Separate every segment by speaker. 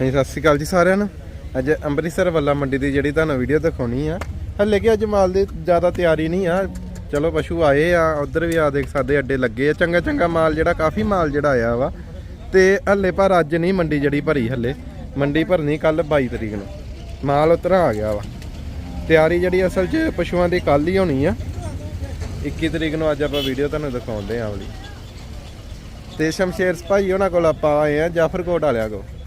Speaker 1: ਹਾਂਜੀ, ਸਤਿ ਸ਼੍ਰੀ ਅਕਾਲ ਜੀ ਸਾਰਿਆਂ ਨੂੰ। ਅੱਜ ਅੰਮ੍ਰਿਤਸਰ ਵੱਲਾ ਮੰਡੀ ਦੀ ਜਿਹੜੀ ਤੁਹਾਨੂੰ ਵੀਡੀਓ ਦਿਖਾਉਣੀ ਆ। ਹੱਲੇ ਕਿ ਅੱਜ ਮਾਲ ਦੀ ਜ਼ਿਆਦਾ ਤਿਆਰੀ ਨਹੀਂ ਆ। ਚਲੋ ਪਸ਼ੂ ਆਏ ਆ, ਉਧਰ ਵੀ ਆ ਦੇਖ ਸਾਡੇ ਅੱਡੇ ਲੱਗੇ ਆ। ਚੰਗਾ ਚੰਗਾ ਮਾਲ ਜਿਹੜਾ, ਕਾਫੀ ਮਾਲ ਜਿਹੜਾ ਆਇਆ ਵਾ। ਤੇ ਹੱਲੇ ਪਰ ਅੱਜ ਨਹੀਂ ਮੰਡੀ ਜਿਹੜੀ ਭਰੀ ਹੱਲੇ। ਮੰਡੀ ਭਰਨੀ ਕੱਲ 22 ਤਰੀਕ ਨੂੰ। ਮਾਲ ਉਤਰਾ ਆ ਗਿਆ ਵਾ। ਤਿਆਰੀ ਜਿਹੜੀ ਅਸਲ 'ਚ ਪਸ਼ੂਆਂ ਦੀ ਕੱਲ ਹੀ ਹੋਣੀ ਆ। 21 ਤਰੀਕ ਨੂੰ ਅੱਜ ਆਪਾਂ ਵੀਡੀਓ ਤੁਹਾਨੂੰ ਦਿਖਾਉਂਦੇ ਆ ਵਾਲੀ ਤੇ ਸ਼ਮਸ਼ੇਰ ਭਾਈ ਉਹਨਾਂ ਕੋਲ ਆਪਾਂ ਆਏ ਆ, ਜਾਫਰਕੋਟ ਵਾਲਿਆਂ ਕੋਲ।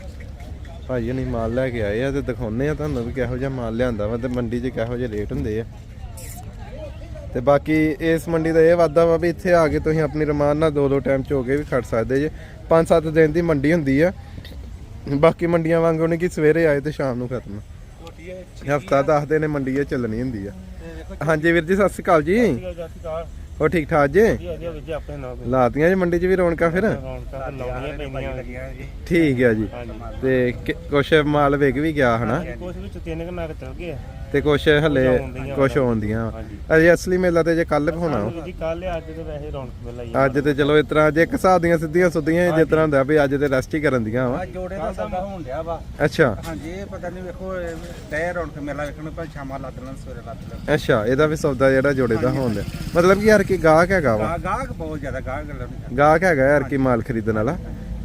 Speaker 1: ਭਾਈ ਨਹੀਂ ਮਾਲ ਲੈ ਕੇ ਆਏ ਆ ਤੇ ਦਿਖਾਉਨੇ ਆ ਤੁਹਾਨੂੰ ਵੀ ਕਿਹੋ ਜਿਹਾ ਮਾਲ ਲਿਆਂਦਾ ਵਾ ਤੇ ਮੰਡੀ 'ਚ ਕਿਹੋ ਜਿਹੇ ਰੇਟ ਹੁੰਦੇ ਆ। ਤੇ ਬਾਕੀ ਇਸ ਮੰਡੀ ਦਾ ਇਹ ਵਾਦਾ ਵਾ ਵੀ ਇੱਥੇ ਆ ਕੇ ਤੁਸੀਂ ਆਪਣੀ ਰਮਾਨ ਨਾਲ ਦੋ ਦੋ ਟਾਈਮ ਚ ਹੋ ਕੇ ਵੀ ਖੜ ਸਕਦੇ ਜੇ। 5-7 ਦਿਨ ਦੀ ਮੰਡੀ ਹੁੰਦੀ ਆ। ਬਾਕੀ ਮੰਡੀਆਂ ਵਾਂਗ ਉਹਨੇ ਕਿ ਸਵੇਰੇ ਆਏ ਤੇ ਸ਼ਾਮ ਨੂੰ ਖਤਮ। ਹਫਤਾ 10 ਦਿਨ ਮੰਡੀ ਇਹ ਚੱਲਣੀ ਹੁੰਦੀ ਆ। ਹਾਂਜੀ ਵੀਰ ਜੀ, ਸਤਿ ਸ਼੍ਰੀ ਅਕਾਲ ਜੀ। ਹੋ ਠੀਕ ਠਾਕ ਜੀ? ਲਾਤੀਆਂ ਜੀ ਮੰਡੀ 'ਚ ਵੀ ਰੌਣਕਾਂ ਫਿਰ? ਠੀਕ ਆ ਜੀ। ਤੇ ਕੁਛ ਮਾਲ ਵਿਕ ਵੀ ਗਿਆ ਹਨਾ?
Speaker 2: ਕੁਝ ਵਿੱਚ ਤਿੰਨ ਕੁ ਨਗ ਚਲ ਗਏ। ਆ।
Speaker 1: ਤੇ ਕੁਛ ਹਲੇ ਕੁਛ ਆਉਂਦੀਆਂ ਅਜੇ ਅਸਲੀ ਮੇਲਾ ਤੇ ਜੇ ਕੱਲ ਹੋਣਾ।
Speaker 2: ਜੀ ਕੱਲ ਅੱਜ ਤੇ ਵੈਸੇ ਰੌਣਕ ਮੇਲਾ ਹੀ।
Speaker 1: ਅੱਜ ਤੇ ਚਲੋ ਇਸ ਤਰ੍ਹਾਂ ਜੇ ਇੱਕ ਹਿਸਾਬ ਦੀਆਂ ਸਿੱਧੀਆਂ ਸੁੱਧੀਆਂ ਜਿਸ ਤਰ੍ਹਾਂ ਹੁੰਦਾ ਵੀ ਅੱਜ ਤੇ ਰੈਸਟ ਹੀ ਕਰਨ ਦੀਆਂ ਵਾ।
Speaker 3: ਆ ਜੋੜੇ ਦਾ ਸੌਦਾ ਹੋਣ ਡਿਆ ਵਾ।
Speaker 1: ਅੱਛਾ।
Speaker 3: ਹਾਂਜੀ ਇਹ ਪਤਾ ਨਹੀਂ ਵੇਖੋ ਤੈ ਰੌਣਕ ਮੇਲਾ ਵੇਖਣ ਨੂੰ ਪਰ ਸ਼ਾਮਾਂ ਲੱਗ ਲੈਣ ਸਵੇਰੇ ਲੱਗ ਲੈਣ।
Speaker 1: ਅੱਛਾ ਇਹਦਾ ਵੀ ਸੌਦਾ ਜਿਹੜਾ ਜੋੜੇ ਦਾ ਹੋਣ ਡਿਆ। ਮਤਲਬ ਕਿ ਯਾਰ ਕੀ ਗਾਹਕ ਹੈਗਾ ਵਾ।
Speaker 3: ਗਾਹਕ ਬਹੁਤ ਜ਼ਿਆਦਾ ਗਾਹਕ
Speaker 1: ਗਾਹਕ ਹੈਗਾ ਯਾਰ ਕੀ ਮਾਲ ਖਰੀਦਣ ਵਾਲਾ।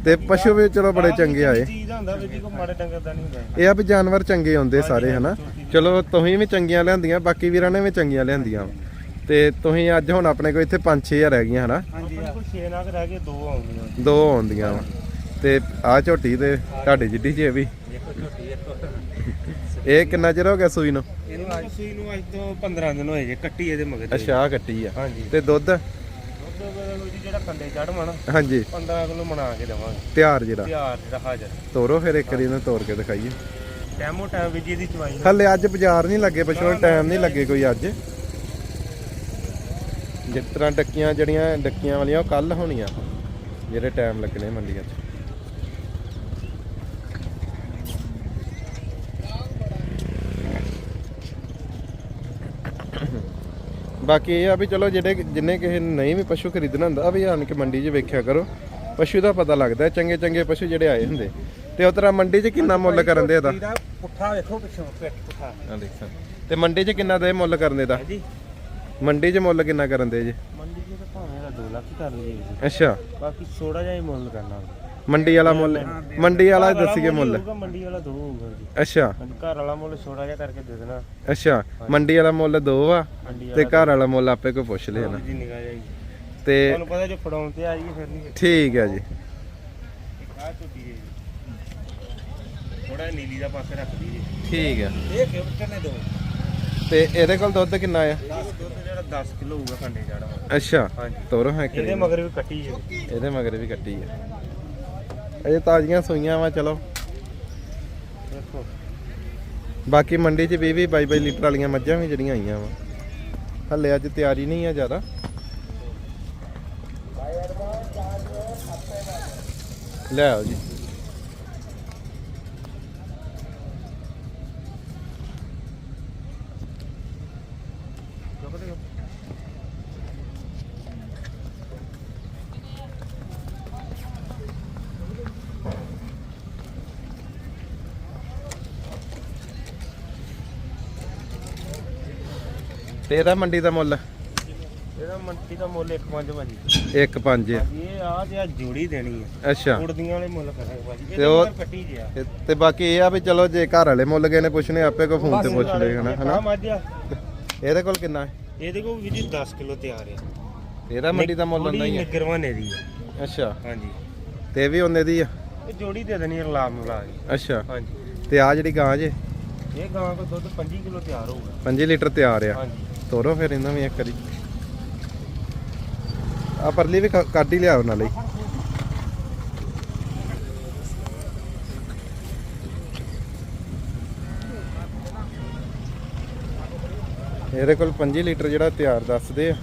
Speaker 1: ਤੇ ਪਸ਼ੂ ਵੀ ਚਲੋ ਬੜੇ ਚੰਗੇ ਆਏ।
Speaker 2: ਚੀਜ਼ ਦਾ ਹੁੰਦਾ ਵੀ ਜੀ ਕੋ ਮਾੜੇ ਡੰਗਰ ਦਾ ਨਹੀਂ ਹੁੰਦਾ।
Speaker 1: ਇਹ ਆ ਵੀ ਜਾਨਵਰ ਚੰਗੇ ਆਉਂਦੇ ਸਾਰੇ ਹਨਾ? ਚਲੋ ਤੁਸੀਂ ਵੀ ਚੰਗੀਆਂ ਲਿਆਂਦੀਆਂ ਬਾਕੀ ਵੀਰਾਂ ਨੇ ਵੀ ਚੰਗੀਆਂ ਲਿਆਂਦੀਆਂ। ਤੇ ਤੁਸੀਂ ਅੱਜ ਹੁਣ ਆਪਣੇ ਕੋਲ ਇੱਥੇ 5-6 ਰਹਿ ਗਈਆਂ ਹਨਾ?
Speaker 2: ਆਪਣੇ ਕੋਲ 6 ਨਗ ਰਹਿ ਗਏ ਦੋ ਆਉਂਦੀਆਂ।
Speaker 1: ਦੋ ਆਉਂਦੀਆਂ। ਤੇ ਆ ਝੋਟੀ ਤੇ ਤੁਹਾਡੇ ਜਿੱਡੀ ਜੀ ਵੀ। ਇਹ ਕਿੰਨਾ ਚਿਰ ਹੋ ਗਿਆ ਸੂਈ ਨੂੰ?
Speaker 2: ਇਹਨੂੰ ਅੱਜ ਸੂਈ ਨੂੰ ਅੱਜ ਤੋਂ 15 ਦਿਨ ਹੋਏ ਜੇ ਕੱਟੀ ਇਹਦੇ ਮਗਰ।
Speaker 1: ਅੱਛਾ ਕੱਟੀ ਆ।
Speaker 2: ਹਾਂਜੀ।
Speaker 1: ਤੇ ਦੁੱਧ?
Speaker 2: ਜਿਹੜਾ ਕੰਡੇ ਚੜਵਾ ਨਾ
Speaker 1: ਹਾਂਜੀ।
Speaker 2: 15 ਕਿਲੋ ਬਣਾ ਕੇ ਦੇਵਾਂਗੇ।
Speaker 1: ਤਿਆਰ ਜਿਹੜਾ।
Speaker 2: ਤਿਆਰ ਜਿਹੜਾ ਹਾਜ਼ਰ।
Speaker 1: ਤੋਰੋ ਫਿਰ ਇੱਕ ਇਹਨੂੰ ਤੋੜ ਕੇ ਦਿਖਾਈਏ।
Speaker 2: ਟੈਮੋ ਟਾਈਮ ਵੀ ਜੀ ਇਹਦੀ ਚਵਾਈ
Speaker 1: ਹੱਲੇ ਅੱਜ ਬਾਜ਼ਾਰ ਨਹੀਂ ਲੱਗੇ ਪਛੋਂ ਟਾਈਮ ਨਹੀਂ ਲੱਗੇ ਕੋਈ ਅੱਜ। ਜਿਸ ਤਰ੍ਹਾਂ ਡੱਕੀਆਂ ਜਿਹੜੀਆਂ ਡੱਕੀਆਂ ਵਾਲੀਆਂ ਉਹ ਕੱਲ ਹੋਣੀਆਂ। ਜਿਹੜੇ ਟਾਈਮ ਲੱਗਣੇ ਮੰਡੀਆਂ 'ਚ। ਬਾਕੀ ਇਹ ਆ ਵੀ ਚਲੋ ਜਿਹੜੇ ਜਿੰਨੇ ਕਿਸੇ ਨੇ ਨਹੀਂ ਵੀ ਪਸ਼ੂ ਖਰੀਦਣਾ ਹੁੰਦਾ ਵੀ ਆਣ ਕੇ ਮੰਡੀ 'ਚ ਵੇਖਿਆ ਕਰੋ। ਪਸ਼ੂ ਦਾ ਪਤਾ ਲੱਗਦਾ ਚੰਗੇ ਚੰਗੇ ਪਸ਼ੂ ਜਿਹੜੇ ਆਏ ਹੁੰਦੇ। ਤੇ ਉਤਰਾ ਮੰਡੀ 'ਚ ਕਿੰਨਾ ਮੁੱਲ ਕਰਨ ਦੇ ਇਹਦਾ
Speaker 3: ਇਹਦਾ ਪੁੱਠਾ ਵੇਖੋ ਪਿੱਛੋਂ ਪਿੱਠ ਪੁੱਠਾ।
Speaker 1: ਆ ਦੇਖ। ਤੇ ਮੰਡੀ 'ਚ ਕਿੰਨਾ ਦੇ ਮੁੱਲ ਕਰਨ ਦੇ ਦਾ?
Speaker 2: ਜੀ
Speaker 1: ਮੰਡੀ 'ਚ ਮੁੱਲ ਕਿੰਨਾ ਕਰਨ ਦੇ ਜੀ?
Speaker 2: ਮੰਡੀ ਜੀ ਤਾਂ ਭਾਵੇਂ ਦਾ 2 ਲੱਖ ਕਰ ਲਈਏ।
Speaker 1: ਅੱਛਾ।
Speaker 2: ਬਾਕੀ ਥੋੜਾ ਜਿਹਾ ਹੀ ਮੁੱਲ ਕਰਨਾ।
Speaker 1: ਮੰਡੀ ਵਾਲਾ ਮੁੱਲ ਮੰਡੀ ਵਾਲਾ ਦੱਸੀਏ ਮੁੱਲ
Speaker 2: ਹੋਊਗਾ, ਮੰਡੀ ਵਾਲਾ ਦੋ ਹੋਊਗਾ ਜੀ।
Speaker 1: ਅੱਛਾ।
Speaker 2: ਘਰ ਵਾਲਾ ਮੁੱਲ ਛੋੜਾ ਜਿਹਾ ਕਰਕੇ ਦੇ ਦੇਣਾ।
Speaker 1: ਅੱਛਾ ਮੰਡੀ ਵਾਲਾ ਮੁੱਲ ਦੋ ਆ ਤੇ ਘਰ ਵਾਲਾ ਮੁੱਲ ਆਪੇ ਕੋਈ ਪੁੱਛ ਲਿਆ ਨਾ। ਤੇ
Speaker 2: ਤੁਹਾਨੂੰ ਪਤਾ ਜੋ ਫੜਾਉਣ ਤੇ ਆ ਫਿਰ ਨਹੀਂ।
Speaker 1: ਠੀਕ ਹੈ ਜੀ।
Speaker 2: ਆ ਥੋੜਾ ਨੀਲੀ ਦਾ ਪਾਸੇ ਰੱਖ ਦਈਏ।
Speaker 1: ਠੀਕ ਹੈ
Speaker 3: ਇਹ ਕਿਉਂ ਨੇ ਦੋ?
Speaker 1: ਤੇ ਇਹਦੇ ਕੋਲ ਦੁੱਧ ਕਿੰਨਾ ਆ?
Speaker 2: 10 ਦੁੱਧ ਜਿਹੜਾ 10 ਕਿਲੋ ਹੋਊਗਾ ਖੰਡੇ ਜਾੜਾ
Speaker 1: ਅੱਛਾ ਤੋਰੋ ਹੈ
Speaker 2: ਇਹਦੇ ਮਗਰ ਵੀ ਕੱਟੀ ਜੀ
Speaker 1: ਇਹਦੇ ਮਗਰ ਵੀ ਕੱਟੀ ਆ ਅਜੇ ਤਾਜ਼ੀਆਂ ਸੂਈਆਂ ਵਾ ਚਲੋ।
Speaker 2: ਦੇਖੋ।
Speaker 1: ਬਾਕੀ ਮੰਡੀ 'ਚ 20 20 22 22 ਲੀਟਰ ਵਾਲੀਆਂ ਮੱਝਾਂ ਵੀ ਜਿਹੜੀਆਂ ਆਈਆਂ ਵਾ। ਹੱਲੇ ਅੱਜ ਤਿਆਰੀ ਨਹੀਂ ਆ ਜ਼ਿਆਦਾ। ਲੈ ਆਓ ਜੀ। ਤੇ ਇਹਦਾ ਮੰਡੀ ਦਾ ਮੁੱਲ?
Speaker 2: ਇਹਦਾ ਮੰਡੀ ਦਾ ਮੁੱਲ 1.5 ਭਾਜੀ।
Speaker 1: 1.5 ਆ
Speaker 2: ਇਹ ਆ ਜੇ ਆ ਜੋੜੀ ਦੇਣੀ ਹੈ
Speaker 1: ਅੱਛਾ।
Speaker 2: ਉੜਦੀਆਂ ਵਾਲੇ ਮੁੱਲ ਕਰਾਂਗੇ ਭਾਜੀ।
Speaker 1: ਤੇ ਉਹ-
Speaker 2: ਕੱਟੀ ਜਿਆ।
Speaker 1: ਤੇ- ਬਾਕੀ ਇਹ ਆ ਵੀ ਚਲੋ ਜੇ ਘਰ ਵਾਲੇ ਮੁੱਲ ਗਏ ਨੇ ਪੁੱਛਣੇ ਆਪੇ ਕੋ ਫੋਨ ਤੇ ਪੁੱਛ ਲਏ ਹਨਾ? ਹਨਾ ਇਹਦੇ ਕੋਲ ਕਿੰਨਾ? ਹੈ
Speaker 2: ਇਹਦੇ ਕੋਲ ਵੀ ਜੀ 10 ਕਿਲੋ ਤਿਆਰ ਆ।
Speaker 1: ਇਹਦਾ ਮੰਡੀ ਦਾ ਮੁੱਲ ਨਹੀਂ ਹੈ
Speaker 2: ਨਿਗਰਵਾਨੇ ਦੀ ਆ।
Speaker 1: ਅੱਛਾ।
Speaker 2: ਹਾਂਜੀ।
Speaker 1: ਤੇ ਵੀ ਉਹਨੇ ਦੀ ਆ?
Speaker 2: ਇਹ ਜੋੜੀ ਦੇ ਦੇਣੀ ਰਲਾਮ ਮਿਲਾ ਕੇ
Speaker 1: ਅੱਛਾ।
Speaker 2: ਹਾਂਜੀ।
Speaker 1: ਤੇ ਆ ਜਿਹੜੀ ਗਾਂ ਜੇ?
Speaker 2: ਇਹ ਗਾਂ ਕੋ ਦੁੱਧ 25 ਕਿਲੋ ਤਿਆਰ ਹੋਊਗਾ।
Speaker 1: 5 ਲੀਟਰ ਤਿਆਰ ਆ।
Speaker 2: ਹਾਂਜੀ।
Speaker 1: ਤੋਰੋ ਫਿਰ ਇਹਨਾਂ ਵੀ ਇੱਕ ਵਾਰੀ। ਆ ਪਰਲੀ ਵੀ ਕੱਢ ਹੀ ਲਿਆਓ ਨਾਲੇ। ਇਹਦੇ ਕੋਲ 5 ਲੀਟਰ ਜਿਹੜਾ ਤਿਆਰ ਦੱਸਦੇ ਆ।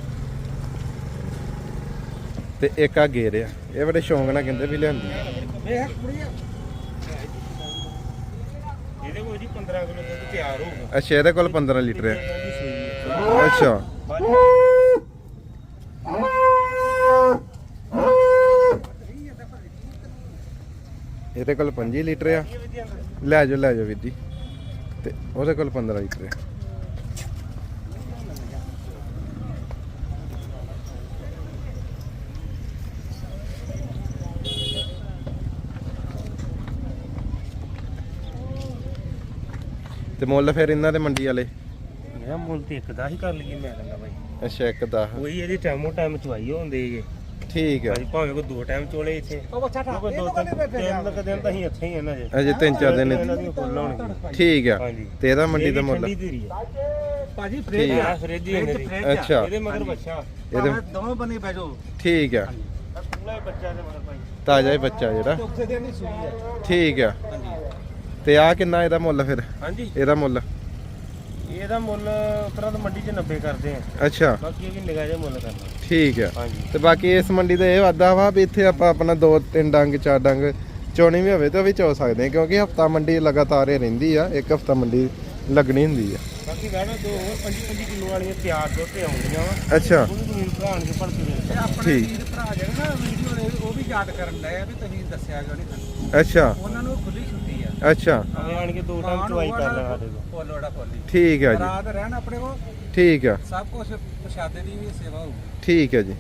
Speaker 1: ਤੇ ਇੱਕ ਆ ਗੇਰ ਆ। ਇਹ ਬੜੇ ਸ਼ੌਂਕ ਨਾਲ ਕਹਿੰਦੇ ਵੀ ਲਿਆਂਦੀ
Speaker 2: ਇਹਦੇ ਕੋਲ ਜੀ 15 ਕਿਲੋ ਤਿਆਰ ਹੋਊਗਾ।
Speaker 1: ਅੱਛਾ ਇਹਦੇ ਕੋਲ 15 ਲੀਟਰ ਆ। ਅੱਛਾ। ਇਹਦੇ ਕੋਲ 25 ਲੀਟਰ ਆ। ਲੈ ਜਾਓ ਲੈ ਜਾਓ ਵੀਰ ਤੇ ਉਹਦੇ ਕੋਲ 15 ਲੀਟਰ ਆ। ਤੇ ਮੁੱਲ ਫਿਰ ਇਹਨਾਂ ਦੇ ਮੰਡੀ ਵਾਲੇ।
Speaker 2: ਮੇਰਾ ਮੁੱਲ ਤੇ ਇੱਕ ਦਾ ਹੀ ਕਰ ਲਈਏ ਮੈਂ ਕਹਿੰਦਾ ਬਾਈ।
Speaker 1: ਅੱਛਾ ਇੱਕ ਦਾ
Speaker 2: ਉਹੀ ਇਹਦੀ ਟਾਈਮੋ ਟਾਈਮ ਚਵਾਈ ਹੁੰਦੇ ਹੈਗੇ
Speaker 1: ਠੀਕ ਆ।
Speaker 2: ਭਾਜੀ ਭਾਵੇਂ ਕੋ ਦੋ ਟਾਈਮ ਚੋਲੇ ਇੱਥੇ। ਕੋਈ ਦੋ ਤਿੰਨ ਤਿੰਨ ਕੁ ਦਿਨ ਤਾਂ ਅਸੀਂ ਇੱਥੇ ਹੀ ਆ ਨਾ ਜੇ।
Speaker 1: ਅਜੇ ਤਿੰਨ ਚਾਰ ਦਿਨ
Speaker 2: ਇਹਨਾਂ ਦੀਆਂ ਫੁੱਲ ਹੋਣਗੀਆਂ।
Speaker 1: ਠੀਕ ਆ।
Speaker 2: ਹਾਂਜੀ।
Speaker 1: ਤੇ ਇਹਦਾ ਮੰਡੀ ਦਾ ਮੁੱਲ
Speaker 3: ਭਾਜੀ
Speaker 1: ਠੀਕ
Speaker 3: ਫ੍ਰਿਜ
Speaker 1: ਆ।
Speaker 3: ਆ।
Speaker 2: ਫ੍ਰਿਜ ਹੀ ਇਹਨੇ ਦੀ।
Speaker 1: ਅੱਛਾ।
Speaker 2: ਇਹਦੇ ਮਗਰ ਬੱਚਾ।
Speaker 1: ਇਹਦੇ
Speaker 3: ਭਾਵੇਂ ਦੋਵੇਂ ਬੰਨੇ ਬਹਿ ਜਾਓ।
Speaker 1: ਠੀਕ ਆ।
Speaker 2: ਪੂਰਾ ਹੀ ਬੱਚਾ ਦੇ ਮਗਰ ਭਾਈ।
Speaker 1: ਤਾਜ਼ਾ ਹੀ ਬੱਚਾ ਜਿਹੜਾ।
Speaker 3: ਚੌਥੇ ਦਿਨ ਹੀ ਸੂਈ
Speaker 1: ਠੀਕ ਆ।
Speaker 3: ਹਾਂਜੀ।
Speaker 1: ਤੇ ਆ ਕਿੰਨਾ ਇਹਦਾ ਮੁੱਲ ਫਿਰ?
Speaker 2: ਹਾਂਜੀ।
Speaker 1: ਇਹਦਾ ਮੁੱਲ?
Speaker 2: ਇਹਦਾ ਮੁੱਲ ਉਤਰਾ ਤਾਂ ਮੰਡੀ 'ਚ 90 ਕਰਦੇ ਆ।
Speaker 1: ਅੱਛਾ।
Speaker 2: ਬਾਕੀ ਇਹ ਵੀ ਨਿਗਾਹ ਜਿਹਾ ਮੁੱਲ ਕਰਨਾ।
Speaker 1: ਠੀਕ ਆ।
Speaker 2: ਹਾਂਜੀ।
Speaker 1: ਤੇ ਬਾਕੀ ਇਸ ਮੰਡੀ ਦਾ ਇਹ ਵਾਦਾ ਵਾ ਵੀ ਇੱਥੇ ਆਪਾਂ ਆਪਣਾ ਦੋ ਤਿੰਨ ਡੰਗ ਚਾਰ ਡੰਗ ਚੋਣੀ ਵੀ ਹੋਵੇ ਤਾਂ ਵੀ ਚੋ ਸਕਦੇ ਹਾਂ ਕਿਉਂਕਿ ਹਫਤਾ ਮੰਡੀ ਲਗਾਤਾਰ ਹੀ ਰਹਿੰਦੀ ਆ ਇੱਕ ਹਫਤਾ ਮੰਡੀ ਲੱਗਣੀ ਹੁੰਦੀ ਆ।
Speaker 2: ਬਾਕੀ ਗਾਣਾ ਦੋ ਹੋਰ 25 25 ਕਿਲੋ ਵਾਲੀਆਂ ਤਿਆਰ ਦੁੱਧ ਤੇ ਆਉਂਦੀਆਂ ਵਾ।
Speaker 1: ਅੱਛਾ।
Speaker 2: ਉਹ ਵੀ ਭਰਾਣ ਕੇ ਭੜ ਕੇ
Speaker 3: ਤੇ ਆਪਣੇ
Speaker 1: ਠੀਕ।
Speaker 3: ਵੀਰ ਭਰਾ ਜਿਹੜੇ ਨਾ ਵੀਡੀਓ ਨੇ ਉਹ ਵੀ ਯਾਦ ਕਰਨ ਡਏ ਆ ਵੀ ਤੁਸੀਂ ਦੱਸਿਆ ਕਿਉਂ ਨਹੀਂ
Speaker 1: ਅੱਛਾ।
Speaker 3: ਉਹਨਾਂ ਨੂੰ ਖੁੱਲੀ ਆ
Speaker 1: ਅੱਛਾ।
Speaker 2: ਆਣ ਕੇ ਦੋ ਟਾਈਮ ਚਵਾਈ ਕਰ ਲੈਣਾ ਸਾਡੇ ਕੋਲ
Speaker 3: ਫੁੱਲ ਉਹਦਾ ਫੁੱਲ
Speaker 1: ਠੀਕ ਆ ਜੀ।
Speaker 3: ਰਾਤ ਰਹਿਣ ਆਪਣੇ ਕੋਲ।
Speaker 1: ਠੀਕ ਆ।
Speaker 3: ਸਭ ਕੁਝ ਪ੍ਰਸ਼ਾਦੇ ਦੀ ਵੀ ਸੇਵਾ ਹੋਊਗੀ।
Speaker 1: ਠੀਕ ਆ ਜੀ।